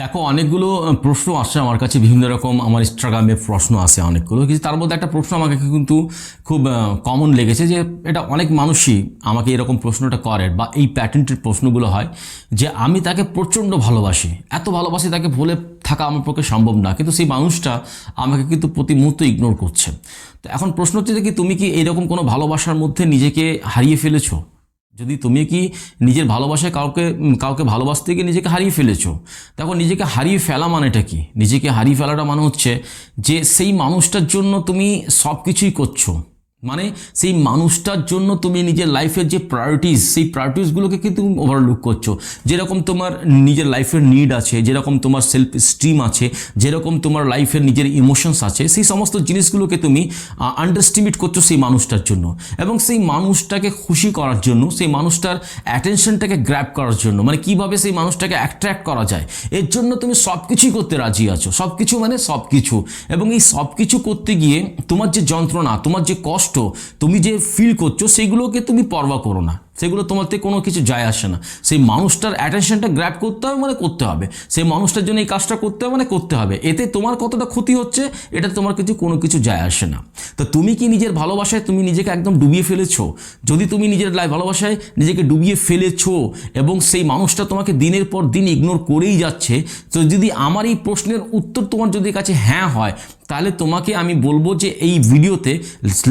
দেখো, অনেকগুলো প্রশ্ন আসছে আমার কাছে, বিভিন্ন রকম আমার ইনস্টাগ্রামে প্রশ্ন আসে অনেকগুলো। কিন্তু তার মধ্যে একটা প্রশ্ন আমাকে কিন্তু খুব কমন লেগেছে যে, এটা অনেক মানুষই আমাকে এরকম প্রশ্নটা করে বা এই প্যাটার্নটির প্রশ্নগুলো হয় যে, আমি তাকে প্রচণ্ড ভালোবাসি। এত ভালোবাসি তাকে ভুলে থাকা আমার পক্ষে সম্ভব না। কিন্তু সেই মানুষটা আমাকে কিন্তু প্রতি মুহূর্তে ইগনোর করছে। তো এখন প্রশ্ন হচ্ছে যে, কি তুমি কি এরকম কোনো ভালোবাসার মধ্যে নিজেকে হারিয়ে ফেলেছো? যদি তুমি কি নিজের ভালোবাসায় কাউকে কাউকে ভালোবাসতে গিয়ে নিজেকে হারিয়ে ফেলেছো, দেখো নিজেকে হারিয়ে ফেলা মানেটা কি? নিজেকে হারিয়ে ফেলাটা মানে হচ্ছে যে সেই মানুষটার জন্য তুমি সব কিছুই করছ। মানে সেই মানুষটার জন্য তুমি নিজের লাইফের যে প্রায়োরিটিস সেই প্রায়োরিটিসগুলোকে কিন্তু তুমি ওভারলুক করছ। যেরকম তোমার নিজের লাইফের নিড আছে, যেরকম তোমার সেলফ স্টিম আছে, যেরকম তোমার লাইফের নিজের ইমোশনস আছে, সেই সমস্ত জিনিসগুলোকে তুমি আন্ডারস্টিমেট করছ সেই মানুষটার জন্য। এবং সেই মানুষটাকে খুশি করার জন্য, সেই মানুষটার অ্যাটেনশনটাকে গ্র্যাব করার জন্য মানে কীভাবে সেই মানুষটাকে অ্যাট্রাক্ট করা যায়, এর জন্য তুমি সব কিছুই করতে রাজি আছো। সব কিছু মানে সব কিছু এবং এই সব কিছু করতে গিয়ে তোমার যে যন্ত্রণা, তোমার যে কষ্ট তুমি যে ফিল করছ সেগুলোকে তুমি পরবা করো না। সেগুলো তোমাতে কোনো কিছু যায় আসে না। সেই মানুষটার অ্যাটেনশনটা গ্র্যাব করতে হবে মানে করতে হবে। সেই মানুষটার জন্য এই কাজটা করতে হবে মানে করতে হবে। এতে তোমার কতটা ক্ষতি হচ্ছে, এটা তোমার কিছু, কোনো কিছু যায় আসে না। তো তুমি কি নিজের ভালোবাসায় তুমি নিজেকে একদম ডুবিয়ে ফেলেছো? যদি তুমি নিজের ভালোবাসায় নিজেকে ডুবিয়ে ফেলেছো এবং সেই মানুষটা তোমাকে দিনের পর দিন ইগনোর করেই যাচ্ছে, তো যদি আমার এই প্রশ্নের উত্তর তোমার যদি কাছে হ্যাঁ হয়, তাহলে তোমাকে আমি বলব যে এই ভিডিওতে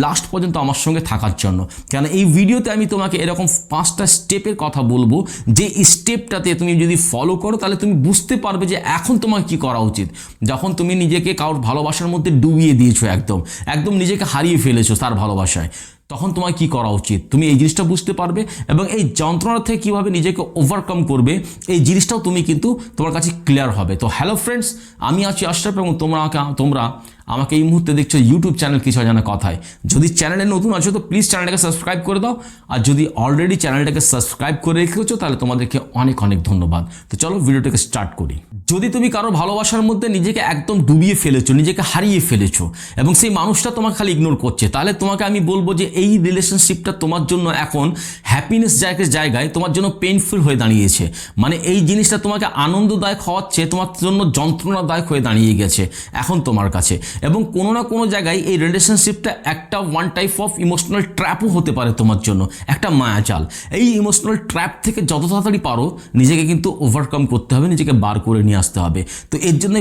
লাস্ট পর্যন্ত আমার সঙ্গে থাকার জন্য। কেন এই ভিডিওতে আমি তোমাকে এরকম পাঁচটা স্টেপের কথা বলব। যে স্টেপটাতে তুমি যদি ফলো করো, তাহলে তুমি বুঝতে পারবে যে এখন তোমার কি করা উচিত। যখন তুমি নিজেকে কারোর ভালোবাসার মধ্যে ডুবিয়ে দিয়েছ একদম একদম নিজেকে হারিয়ে ফেলেছো তার ভালোবাসায়। তখন তোমার কি করা উচিত? তুমি এই জিনিসটা বুঝতে পারবে এবং এই যন্ত্রণা থেকে কীভাবে নিজেকে ওভারকাম করবে, এই জিনিসটাও তুমি কিন্তু তোমার কাছে ক্লিয়ার হবে। তো হ্যালো ফ্রেন্ডস আমি আছি আশরাফ এবং তোমরা তোমরা আমাকে এই মুহূর্তে দেখছ ইউটিউব চ্যানেল কিছু জানা কথায়। যদি চ্যানেলে নতুন আছো তো প্লিজ চ্যানেলটাকে সাবস্ক্রাইব করে দাও। আর যদি অলরেডি চ্যানেলটাকে সাবস্ক্রাইব করে রেখেছো তাহলে তোমাদেরকে অনেক অনেক ধন্যবাদ। তো চলো ভিডিওটাকে স্টার্ট করি। যদি তুমি কারও ভালোবাসার মধ্যে নিজেকে একদম ডুবিয়ে ফেলেছো, নিজেকে হারিয়ে ফেলেছো, এবং সেই মানুষটা তোমাকে খালি ইগনোর করছে, তাহলে তোমাকে আমি বলব যে এই রিলেশনশিপটা তোমার জন্য এখন হ্যাপিনেস জায়গায় জায়গায় তোমার জন্য পেইনফুল হয়ে দাঁড়িয়েছে। মানে এই জিনিসটা তোমাকে আনন্দদায়ক হওয়াচ্ছে, তোমার জন্য যন্ত্রণাদায়ক হয়ে দাঁড়িয়ে গেছে, এখন তোমার কাছে। এবং কোনো না কোনো জায়গায় এই রিলেশনশিপটা একটা ওয়ান টাইপ অফ ইমোশনাল ট্র্যাপও হতে পারে তোমার জন্য, একটা মায়াজাল। এই ইমোশনাল ট্র্যাপ থেকে যত তাড়াতাড়ি পারো, নিজেকে কিন্তু ওভারকাম করতে হবে, নিজেকে বার করে নিয়ে আসতে হবে। তো এর জন্য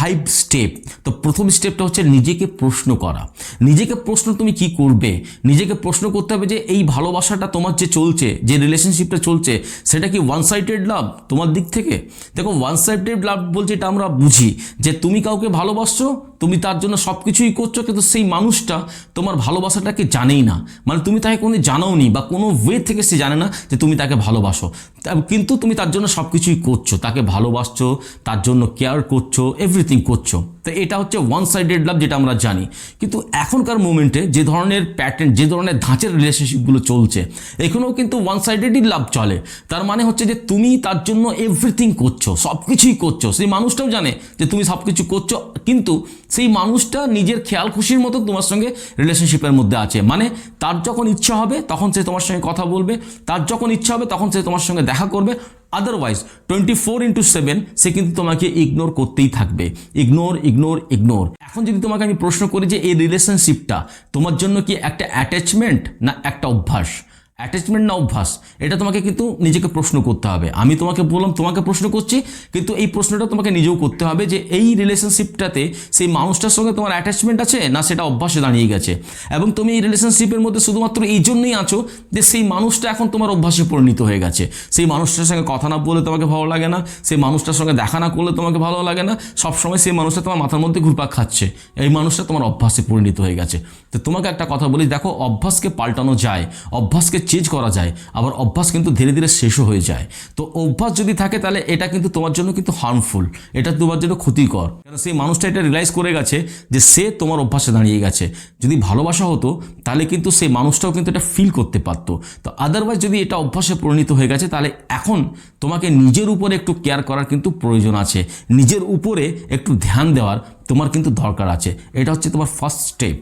ফাইভ স্টেপ তো প্রথম স্টেপটা হচ্ছে নিজেকে প্রশ্ন করা। নিজেকে প্রশ্ন তুমি কি করবে? নিজেকে প্রশ্ন করতে হবে যে এই ভালোবাসাটা তোমার যে চলছে, যে রিলেশনশিপটা চলছে, সেটা কি ওয়ান সাইডেড লাভ তোমার দিক থেকে? দেখো ওয়ান সাইডেড লাভ বলছে এটা আমরা বুঝি যে তুমি কাউকে ভালোবাসছো, তুমি তার জন্য সব কিছুই করছ, কিন্তু সেই মানুষটা তোমার ভালোবাসাটাকে জানেই না। মানে তুমি তাকে কোনো জানোনি বা কোনো ওয়ে থেকে সে জানে না যে তুমি তাকে ভালোবাসো। কিন্তু তুমি তার জন্য সব কিছুই করছ, তাকে ভালোবাসছো, তার জন্য কেয়ার করছ এভরিথিং করছ। তো এটা হচ্ছে ওয়ান সাইডেড লাভ যেটা আমরা জানি। কিন্তু এখনকার মোমেন্টে যে ধরনের প্যাটার্ন যে ধরনের ধাঁচের রিলেশনশিপগুলো চলছে, এখানেও কিন্তু ওয়ান সাইডেডই লাভ চলে। তার মানে হচ্ছে যে তুমি তার জন্য এভরিথিং করছ সব কিছুই করছ। সেই মানুষটাও জানে যে তুমি সব কিছু করছ, কিন্তু সেই মানুষটা নিজের খেয়াল খুশির মতো তোমার সঙ্গে রিলেশনশিপের মধ্যে আছে। মানে তার যখন ইচ্ছা হবে, তখন সে তোমার সঙ্গে কথা বলবে, তার যখন ইচ্ছা হবে, তখন সে তোমার সঙ্গে দেখা করবে। Otherwise twenty four into seven সে কিন্তু তোমাকে ইগনোর করতেই থাকবে। ইগনোর ইগনোর ইগনোর এখন যদি তোমাকে আমি প্রশ্ন করি যে এই রিলেশনশিপটা তোমার জন্য কি একটা অ্যাটাচমেন্ট না একটা অভ্যাস? অ্যাটাচমেন্ট না অভ্যাস, এটা তোমাকে কিন্তু নিজেকে প্রশ্ন করতে হবে। আমি তোমাকে বললাম, তোমাকে প্রশ্ন করছি, কিন্তু এই প্রশ্নটা তোমাকে নিজেও করতে হবে যে এই রিলেশনশিপটাতে সেই মানুষটার সঙ্গে তোমার অ্যাটাচমেন্ট আছে না সেটা অভ্যাসে দাঁড়িয়ে গেছে? এবং তুমি এই রিলেশনশিপের মধ্যে শুধুমাত্র এই জন্যই আছো যে সেই মানুষটা এখন তোমার অভ্যাসে পরিণত হয়ে গেছে। সেই মানুষটার সঙ্গে কথা না বলে তোমাকে ভালো লাগে না, সেই মানুষটার সঙ্গে দেখা না করলে তোমাকে ভালো লাগে না, সবসময় সেই মানুষটা তোমার মাথার মধ্যে ঘুরপাক খাচ্ছে। এই মানুষটা তোমার অভ্যাসে পরিণত হয়ে গেছে। তো তোমাকে একটা কথা বলি, দেখো, অভ্যাসকে পাল্টানো যায়, অভ্যাসকে চেঞ্জ করা যায়, আবার অভ্যাস কিন্তু ধীরে ধীরে শেষও হয়ে যায়। তো অভ্যাস যদি থাকে তাহলে এটা কিন্তু তোমার জন্য কিন্তু হার্মফুল এটা তোমার জন্য ক্ষতিকর। কারণ সেই মানুষটা এটা রিয়েলাইজ করে গেছে যে সে তোমার অভ্যাসে দাঁড়িয়ে গেছে। যদি ভালোবাসা হতো, তাহলে কিন্তু সেই মানুষটাও কিন্তু এটা ফিল করতে পারতো। তো আদারওয়াইজ যদি এটা অভ্যাসে পরিণত হয়ে গেছে, তাহলে এখন তোমাকে নিজের উপরে একটু কেয়ার করার কিন্তু প্রয়োজন আছে। নিজের উপরে একটু ধ্যান দেওয়ার তোমার কিন্তু দরকার আছে। এটা হচ্ছে তোমার ফার্স্ট স্টেপ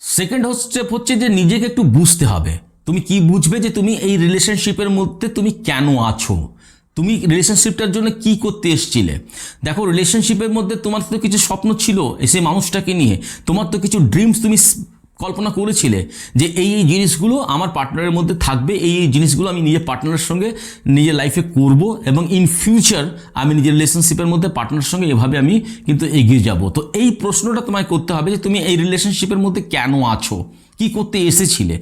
সেকেন্ড স্টেপ হচ্ছে যে নিজেকে একটু বুঝতে হবে। তুমি কি বুঝবে যে তুমি এই রিলেশনশিপের মধ্যে তুমি কেন আছো? তুমি রিলেশনশিপটার জন্য কি করতে এসছিলে? দেখো রিলেশনশিপের মধ্যে তোমার তো কিছু স্বপ্ন ছিল সেই মানুষটাকে নিয়ে। তোমার তো কিছু ড্রিমস তুমি কল্পনা করেছিলে যে এই এই জিনিসগুলো আমার পার্টনারের মধ্যে থাকবে, এই এই জিনিসগুলো আমি নিজের পার্টনারের সঙ্গে নিজের লাইফে করব এবং ইন ফিউচার আমি নিজের রিলেশনশিপের মধ্যে পার্টনারের সঙ্গে এভাবে আমি কিন্তু এগিয়ে যাব। তো এই প্রশ্নটা তোমায় করতে হবে যে তুমি এই রিলেশনশিপের মধ্যে কেন আছো? কি করতে এসেছিলে?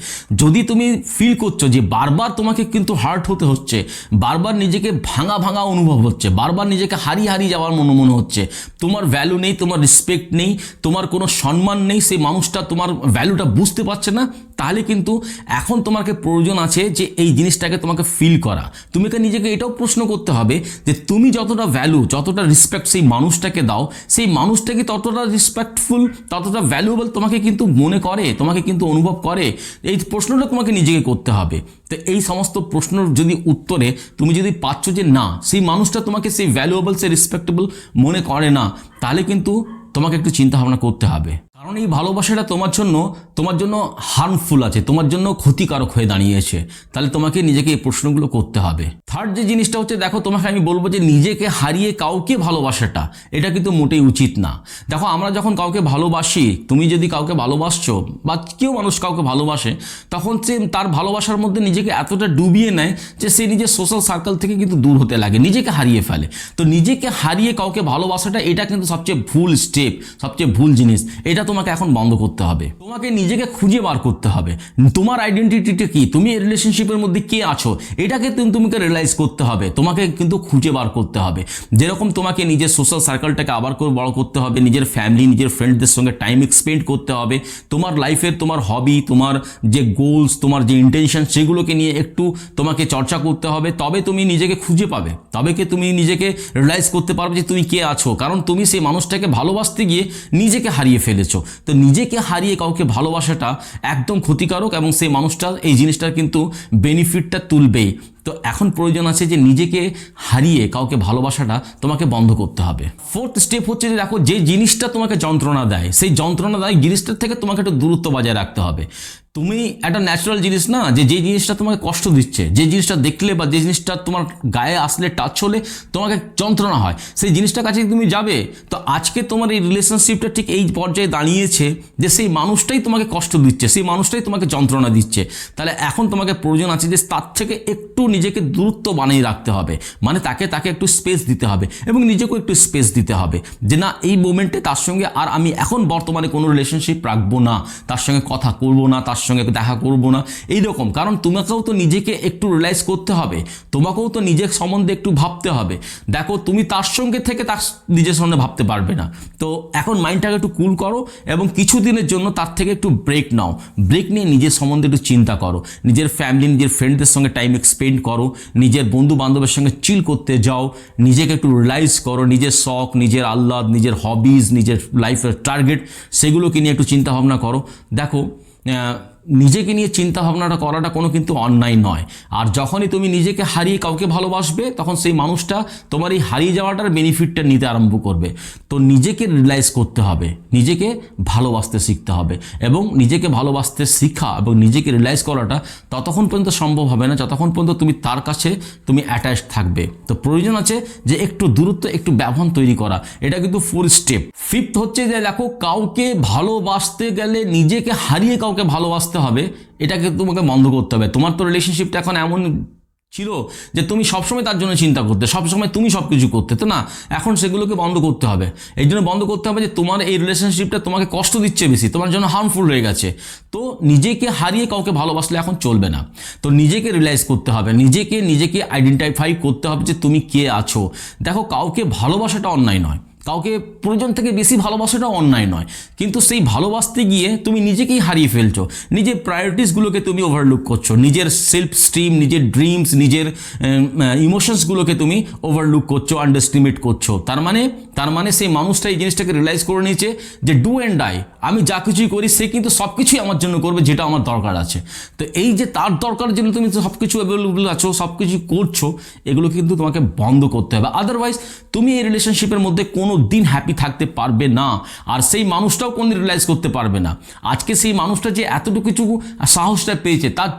যদি তুমি ফিল করছ যে বারবার তোমাকে কিন্তু হার্ট হতে হচ্ছে, বারবার নিজেকে ভাঙা ভাঙা অনুভব হচ্ছে, বারবার নিজেকে হারিয়ে হারিয়ে যাওয়ার মনে মনে হচ্ছে, তোমার ভ্যালু নেই, তোমার রেসপেক্ট নেই, তোমার কোনো সম্মান নেই, সেই মানুষটা তোমার ভ্যালুটা বুঝতে পারছে না তাহলে কিন্তু এখন তোমাকে প্রয়োজন আছে যে এই জিনিসটাকে তোমাকে ফিল করা। তুমি তোমাকে নিজেকে এটাও প্রশ্ন করতে হবে যে তুমি যতটা ভ্যালু যতটা রেসপেক্ট সেই মানুষটাকে দাও, সেই মানুষটাকে ততটা রেসপেক্টফুল ততটা ভ্যালুয়েবল তোমাকে কিন্তু মনে করে, তোমাকে কিন্তু অনুভব করে? এই প্রশ্নটা তোমাকে নিজেকে করতে হবে। তো এই সমস্ত প্রশ্নের যদি উত্তরে তুমি যদি পাচ্ছ যে না, সেই মানুষটা তোমাকে সেই ভ্যালুয়েবল সেই রেসপেক্টেবল মনে করে না, তাহলে কিন্তু তোমাকে একটু চিন্তা ভাবনা করতে হবে। কারণ এই ভালোবাসাটা তোমার জন্য তোমার জন্য হার্মফুল আছে, তোমার জন্য ক্ষতিকারক হয়ে দাঁড়িয়েছে। তাহলে তোমাকে নিজেকে এই প্রশ্নগুলো করতে হবে। থার্ড যে জিনিসটা হচ্ছে, দেখো, তোমাকে আমি বলব যে নিজেকে হারিয়ে কাউকে ভালোবাসাটা, এটা কিন্তু মোটেই উচিত না। দেখো, আমরা যখন কাউকে ভালোবাসি, তুমি যদি কাউকে ভালোবাসছো, বা কেউ মানুষ কাউকে ভালোবাসে, তখন সে তার ভালোবাসার মধ্যে নিজেকে এতটা ডুবিয়ে নেয় যে সে নিজের সোশ্যাল সার্কেল থেকে কিন্তু দূর হতে লাগে, নিজেকে হারিয়ে ফেলে। তো নিজেকে হারিয়ে কাউকে ভালোবাসাটা, এটা কিন্তু সবচেয়ে ভুল স্টেপ সবচেয়ে ভুল জিনিস। এটা তোমাকে এখন বন্ধ করতে হবে। তোমাকে নিজেকে খুঁজে বার করতে হবে। তোমার আইডেন্টিটিটা কি? তুমি এই রিলেশনশিপের মধ্যে কে আছো? এটাকে তুমি, তোমাকে রিয়েলাইজ করতে হবে। তোমাকে কিন্তু খুঁজে বার করতে হবে। যেরকম তোমাকে নিজের সোশ্যাল সার্কেলটাকে আবার করে বড় করতে হবে, নিজের ফ্যামিলি নিজের ফ্রেন্ডদের সঙ্গে টাইম স্পেন্ড করতে হবে। তোমার লাইফের তোমার হবি তোমার যে গোলস তোমার যে ইন্টেনশন সেগুলোকে নিয়ে একটু তোমাকে চর্চা করতে হবে। তবে তুমি নিজেকে খুঁজে পাবে। তবে কি তুমি নিজেকে রিয়েলাইজ করতে পারবে যে তুমি কে আছো? কারণ তুমি সেই মানুষটাকে ভালোবাসতে গিয়ে নিজেকে হারিয়ে ফেলেছো। তো নিজেকে হারিয়ে কাউকে ভালোবাসাটা একদম ক্ষতিকারক এবং সেই মানুষটা এই জিনিসটার কিন্তু বেনিফিটটা তুলবেই। তো এখন প্রয়োজন আছে যে নিজেকে হারিয়ে কাউকে ভালোবাসাটা তোমাকে বন্ধ করতে হবে। ফোর্থ স্টেপ হচ্ছে যে দেখো, যে জিনিসটা তোমাকে যন্ত্রণা দেয়, সেই যন্ত্রণাদায়ক জিনিসটার থেকে তোমাকে একটু দূরত্ব বজায় রাখতে হবে। তুমি একটা ন্যাচারাল জিনিস না, যে যে জিনিসটা তোমাকে কষ্ট দিচ্ছে, যে জিনিসটা দেখলে বা যে জিনিসটা তোমার গায়ে আসলে টাচ হলে তোমাকে যন্ত্রণা হয়। সেই জিনিসটার কাছে তুমি যাবে, তো আজকে তোমার এই রিলেশনশিপটা ঠিক এই পর্যায়ে দাঁড়িয়েছে যে সেই মানুষটাই তোমাকে কষ্ট দিচ্ছে, সেই মানুষটাই তোমাকে যন্ত্রণা দিচ্ছে। তাহলে এখন তোমাকে প্রয়োজন আছে যে তার থেকে একটু নিজেকে দূরত্ব বানিয়ে রাখতে হবে। মানে তাকে তাকে একটু স্পেস দিতে হবে এবং নিজেকেও একটু স্পেস দিতে হবে যে না, এই মোমেন্টে তার সঙ্গে আর আমি এখন বর্তমানে কোনো রিলেশনশিপ রাখব না। তার সঙ্গে কথা করব না, তার সঙ্গে দেখা করব না। এইরকম, কারণ তোমাকেও তো নিজেকে একটু রিয়েলাইজ করতে হবে। তোমাকেও তো নিজের সম্বন্ধে একটু ভাবতে হবে। দেখো, তুমি তার সঙ্গে থেকে তার নিজের সঙ্গে ভাবতে পারবে না। তো এখন মাইন্ডটাকে একটু কুল করো এবং কিছু দিনের জন্য তার থেকে একটু ব্রেক নাও। ব্রেক নিয়ে নিজের সম্বন্ধে একটু চিন্তা করো। নিজের ফ্যামিলি নিজের ফ্রেন্ডদের সঙ্গে টাইম স্পেন্ড করো, নিজের বন্ধু বান্ধবের সঙ্গে চিল করতে যাও, নিজেকে একটু রিলাইজ করো, নিজের শখ, নিজের আহ্লাদ, নিজের হবিজ নিজের লাইফের টার্গেট সেগুলোকে নিয়ে একটু চিন্তা ভাবনা করো। দেখো নিজেকে নিয়ে চিন্তা ভাবনাটা করাটা কোনো কিন্তু অন্যায় নয়। আর যখনই তুমি নিজেকে হারিয়ে কাউকে ভালোবাসবে, তখন সেই মানুষটা তোমার এই হারিয়ে যাওয়াটার বেনিফিটটা নিতে আরম্ভ করবে। তো নিজেকে রিয়েলাইজ করতে হবে, নিজেকে ভালোবাসতে শিখতে হবে এবং নিজেকে ভালোবাসতে শেখা এবং নিজেকে রিয়েলাইজ করাটা ততক্ষণ পর্যন্ত সম্ভব হবে না, যতক্ষণ পর্যন্ত তুমি তার কাছে তুমি অ্যাটাচ থাকবে। তো প্রয়োজন আছে যে একটু দূরত্ব, একটু ব্যবধান তৈরি করা। এটা কিন্তু ফোর স্টেপ ফিফথ হচ্ছে যে দেখো, কাউকে ভালোবাসতে গেলে নিজেকে হারিয়ে কাউকে ভালোবাসতে হবে, এটাকে তোমাকে বন্ধ করতে হবে। তোমার তো রিলেশনশিপটা এখন এমন ছিল যে তুমি সবসময় তার জন্য চিন্তা করতে, সবসময় তুমি সব কিছু করতে, তো না? এখন সেগুলোকে বন্ধ করতে হবে। এই জন্য বন্ধ করতে হবে যে তোমার এই রিলেশনশিপটা তোমাকে কষ্ট দিচ্ছে বেশি, তোমার জন্য হার্মফুল হয়ে গেছে। তো নিজেকে হারিয়ে কাউকে ভালোবাসলে এখন চলবে না। তো নিজেকে রিয়েলাইজ করতে হবে, নিজেকে নিজেকে আইডেন্টিফাই করতে হবে যে তুমি কে আছো। দেখো, কাউকে ভালোবাসাটা অন্যায় নয়। কাউকে প্রয়োজন থেকে বেশি ভালোবাসাটাও অন্যায় নয়। কিন্তু সেই ভালোবাসতে গিয়ে তুমি নিজেকেই হারিয়ে ফেলছো। নিজের প্রায়োরিটিসগুলোকে তুমি ওভারলুক করছ। নিজের সেলফ স্ট্রিম নিজের ড্রিমস নিজের ইমোশনসগুলোকে তুমি ওভারলুক করছ আন্ডারস্টিমেট করছ। তার মানে তার মানে সেই মানুষটা এই জিনিসটাকে রিয়েলাইজ করে নিয়েছে যে ডু অ্যান্ড ডাই আমি যা কিছুই করি সে কিন্তু সব কিছুই আমার জন্য করবে যেটা আমার দরকার আছে। তো এই যে তার দরকারের জন্য তুমি সব কিছু অ্যাভেলেবল আছো সব কিছু করছ, এগুলো কিন্তু তোমাকে বন্ধ করতে হবে। আদারওয়াইজ তুমি এই রিলেশনশিপের মধ্যে কোনো দিন হ্যাপি থাকতে পারবে না। আর সেই মানুষটাও কোনদিন রিয়েলাইজ করতে পারবে না। আজকে সেই মানুষটা যে এতটুকু কিছু সাহসটা পেয়েছে, তার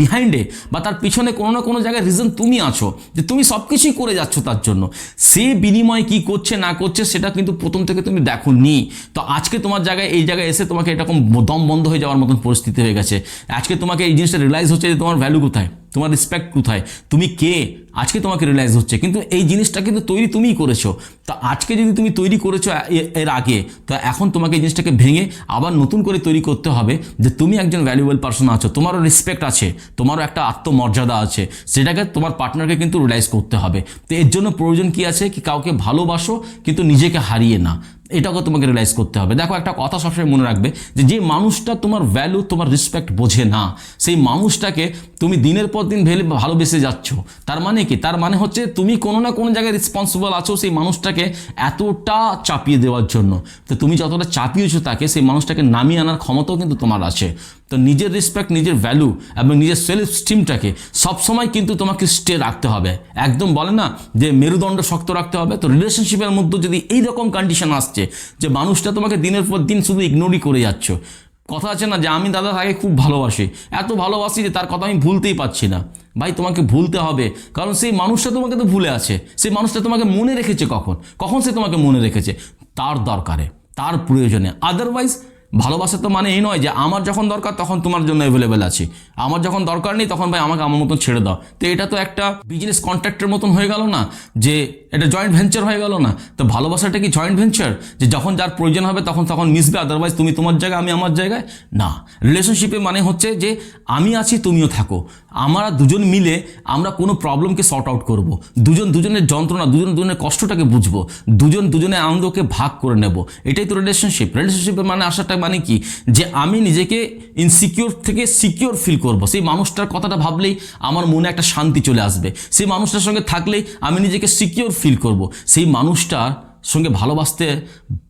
বিহাইন্ডে বা তার পিছনে কোনো না কোনো জায়গায় রিজন তুমি আছো, যে তুমি সব কিছুই করে যাচ্ছ তার জন্য। সে বিনিময়ে কি করছে, না করছে, সেটা কিন্তু প্রথম থেকে তুমি দেখো নি তো আজকে তোমার জায়গায়, এই জায়গায় এসে তোমাকে এরকম দম বন্ধ হয়ে যাওয়ার মতন পরিস্থিতি হয়ে গেছে। আজকে তোমাকে এই জিনিসটা রিয়েলাইজ হচ্ছে যে তোমার ভ্যালু কোথায়। তোমার রেসপেক্ট কোথায়? তুমি কে? আজকে তোমাকে রিয়েলাইজ হচ্ছে। কিন্তু এই জিনিসটা কিন্তু তৈরি তুমিই করেছ। তো আজকে যদি তুমি তৈরি করেছ এর আগে, তো এখন তোমাকে এই জিনিসটাকে ভেঙে আবার নতুন করে তৈরি করতে হবে যে তুমি একজন ভ্যালুয়েবল পার্সন আছো। তোমারও রেসপেক্ট আছে, তোমারও একটা আত্মমর্যাদা আছে। সেটাকে তোমার পার্টনারকে কিন্তু রিয়েলাইজ করতে হবে। তো এর জন্য প্রয়োজন কি আছে? কি কাউকে ভালোবাসো, কিন্তু নিজেকে হারিয়ে না। এটাকে তোমাকে রিয়েলাইজ করতে হবে। দেখো, একটা কথা সবসময় মনে রাখবে যে যে মানুষটা তোমার ভ্যালু তোমার রেসপেক্ট বোঝে না, সেই মানুষটাকে তুমি দিনের পর দিন ভেলে, ভালোবেসে যাচ্ছ। তার মানে কি? তার মানে হচ্ছে তুমি কোনো না কোনো জায়গায় রেসপন্সিবল আছো সেই মানুষটাকে এতটা চাপিয়ে দেওয়ার জন্য। তো তুমি যতটা চাপিয়েছো তাকে, সেই মানুষটাকে নামিয়ে আনার ক্ষমতাও কিন্তু তোমার আছে। তো নিজের রেসপেক্ট নিজের ভ্যালু এবং নিজের সেলফ স্টিমটাকে সবসময় কিন্তু তোমাকে স্টে রাখতে হবে। একদম বলে না যে মেরুদণ্ড শক্ত রাখতে হবে। তো রিলেশনশিপের মধ্যে যদি এই রকম কন্ডিশন আসছে যে মানুষটা তোমাকে দিনের পর দিন শুধু ইগনোরই করে যাচ্ছ, কথা আছে না যে আমি দাদা তাকে খুব ভালোবাসি, এত ভালোবাসি যে তার কথা আমি ভুলতেই পারছি না। ভাই, তোমাকে ভুলতে হবে, কারণ সেই মানুষটা তোমাকে তো ভুলে আছে। সেই মানুষটা তোমাকে মনে রেখেছে কখন? কখন সে তোমাকে মনে রেখেছে? তার দরকারে, তার প্রয়োজনে। আদারওয়াইজ ভালোবাসা তো মানে এই নয় যে আমার যখন দরকার তখন তোমার জন্য অ্যাভেলেবেল আছে। আমার যখন দরকার নেই তখন ভাই আমাকে আমার মতন ছেড়ে দাও। তো এটা তো একটা বিজনেস কন্ট্রাক্টের মতন হয়ে গেল না যে এটা জয়েন্ট ভেঞ্চার হয়ে গেল না। তো ভালোবাসাটা কি জয়েন্ট ভেঞ্চার যে যখন যার প্রয়োজন হবে তখন তখন মিশবে আদারওয়াইজ তুমি তোমার জায়গায়, আমি আমার জায়গায়? না। রিলেশনশিপে মানে হচ্ছে যে আমি আছি, তুমিও থাকো। আমরা দুজন মিলে আমরা কোনো প্রবলেমকে সর্ট আউট করব। দুজন দুজনের যন্ত্রণা, দুজন দুজনের কষ্টটাকে বুঝব। দুজন দুজনের আনন্দকে ভাগ করে নেব। এটাই তো রিলেশনশিপ রিলেশনশিপের মানে আসাটা মানে কি? যে আমি নিজেকে ইনসিকিউর থেকে সিকিউর ফিল করব। সেই মানুষটার কথাটা ভাবলেই আমার মনে একটা শান্তি চলে আসবে। সেই মানুষটার সঙ্গে থাকলেই আমি নিজেকে সিকিউর ফিল করব। সেই মানুষটার সঙ্গে ভালোবাসতে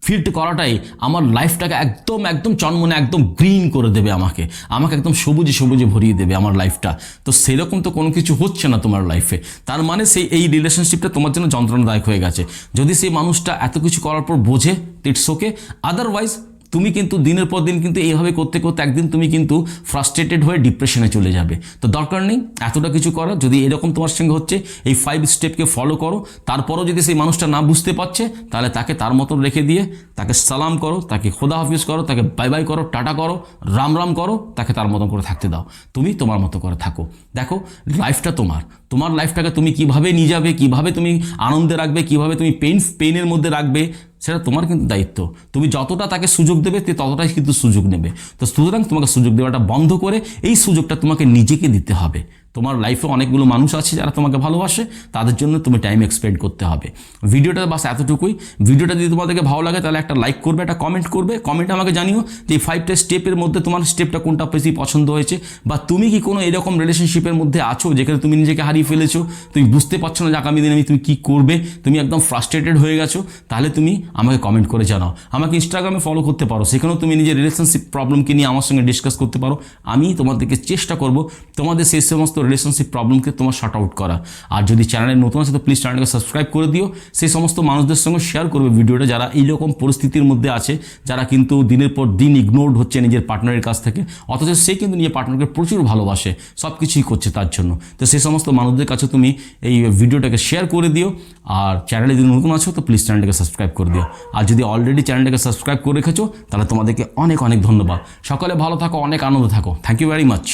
ফিল্ড করাটাই আমার লাইফটাকে একদম একদম চনমনে একদম গ্রিন করে দেবে আমাকে। আমাকে একদম সবুজে সবুজে ভরিয়ে দেবে আমার লাইফটা তো সেরকম তো কোনো কিছু হচ্ছে না তোমার লাইফে তার মানে সেই, এই রিলেশনশিপটা তোমার জন্য যন্ত্রণাদায়ক হয়ে গেছে। যদি সেই মানুষটা এত কিছু করার পর বোঝে ইটস ওকে আদারওয়াইজ তুমি কিন্তু দিনের পর দিন কিন্তু এইভাবে করতে করতে একদিন তুমি কিন্তু ফ্রাস্ট্রেটেড হয়ে ডিপ্রেশনে চলে যাবে। তো দরকার নেই, এতটা কিছু করার যদি এরকম তোমার সঙ্গে হচ্ছে, এই ফাইভ স্টেপকে ফলো করো, তারপরও যদি সেই মানুষটা না বুঝতে পারছে, তাহলে তাকে তার মতন রেখে দিয়ে, তাকে সালাম করো, তাকে খোদা হাফিজ করো, তাকে বাই বাই করো, টাটা করো, রাম রাম করো, তাকে তার মতন করে থাকতে দাও। তুমি তোমার মতো করে থাকো। দেখো লাইফটা তোমার। তোমার লাইফটাকে তুমি কীভাবে নিয়ে যাবে, কীভাবে তুমি আনন্দে রাখবে, কীভাবে তুমি পেন পেনের মধ্যে রাখবে সেটা তোমার কিন্তু দায়িত্ব। তুমি যতটা তাকে সুযোগ দেবে তে ততটাই কিন্তু সুযোগ নেবে। তো সুতরাং তোমাকে সুযোগ দেওয়াটা বন্ধ করে, এই সুযোগটা তোমাকে নিজেকে দিতে হবে। তোমার লাইফে অনেকগুলো মানুষ আছে যারা তোমাকে ভালোবাসে, তাদের জন্য তুমি টাইম এক্সপেন্ড করতে হবে। ভিডিওটা বাস এতটুকুই। ভিডিওটা যদি তোমাদেরকে ভালো লাগে, তাহলে একটা লাইক করবে, একটা কমেন্ট করবে। কমেন্ট আমাকে জানিও যে এই ফাইভটা স্টেপের মধ্যে তোমার স্টেপটা কোনটা বেশি পছন্দ হয়েছে। বা তুমি কি কোনো এরকম রিলেশনশিপের মধ্যে আছো, যেখানে তুমি নিজেকে হারিয়ে ফেলেছো, তুমি বুঝতে পারছ না যে আগামী দিনে আমি তুমি কী করবে, তুমি একদম ফ্রাস্ট্রেটেড হয়ে গেছো, তাহলে তুমি আমাকে কমেন্ট করে জানাও। আমাকে ইনস্টাগ্রামে ফলো করতে পারো, সেখানেও তুমি নিজের রিলেশনশিপ প্রবলেমকে নিয়ে আমার সঙ্গে ডিসকাস করতে পারো। আমি তোমাদেরকে চেষ্টা করব তোমাদের সেই সমস্ত রিলেশনশিপ প্রবলেমকে তোমার শর্ট আউট করা। আর যদি চ্যানেলে নতুন আছে, তো প্লিজ চ্যানেলকে সাবস্ক্রাইব করে দিও। সেই সমস্ত মানুষদের সঙ্গে শেয়ার করবে ভিডিওটা যারা এইরকম পরিস্থিতির মধ্যে আছে, যারা কিন্তু দিনের পর দিন ইগনোরড হচ্ছে নিজের পার্টনারের কাছ থেকে। অথচ সে কিন্তু নিজের পার্টনারকে প্রচুর ভালোবাসে সব কিছুই করছে তার জন্য। তো সেই সমস্ত মানুষদের কাছে তুমি এই ভিডিওটাকে শেয়ার করে দিও। আর চ্যানেলে যদি নতুন আছো, তো প্লিজ চ্যানেলটাকে সাবস্ক্রাইব করে দিও। আর যদি অলরেডি চ্যানেলটাকে সাবস্ক্রাইব করে রেখেছো, তাহলে তোমাদেরকে অনেক অনেক ধন্যবাদ। সকালে ভালো থাকো, অনেক আনন্দ থাকো। Thank you very much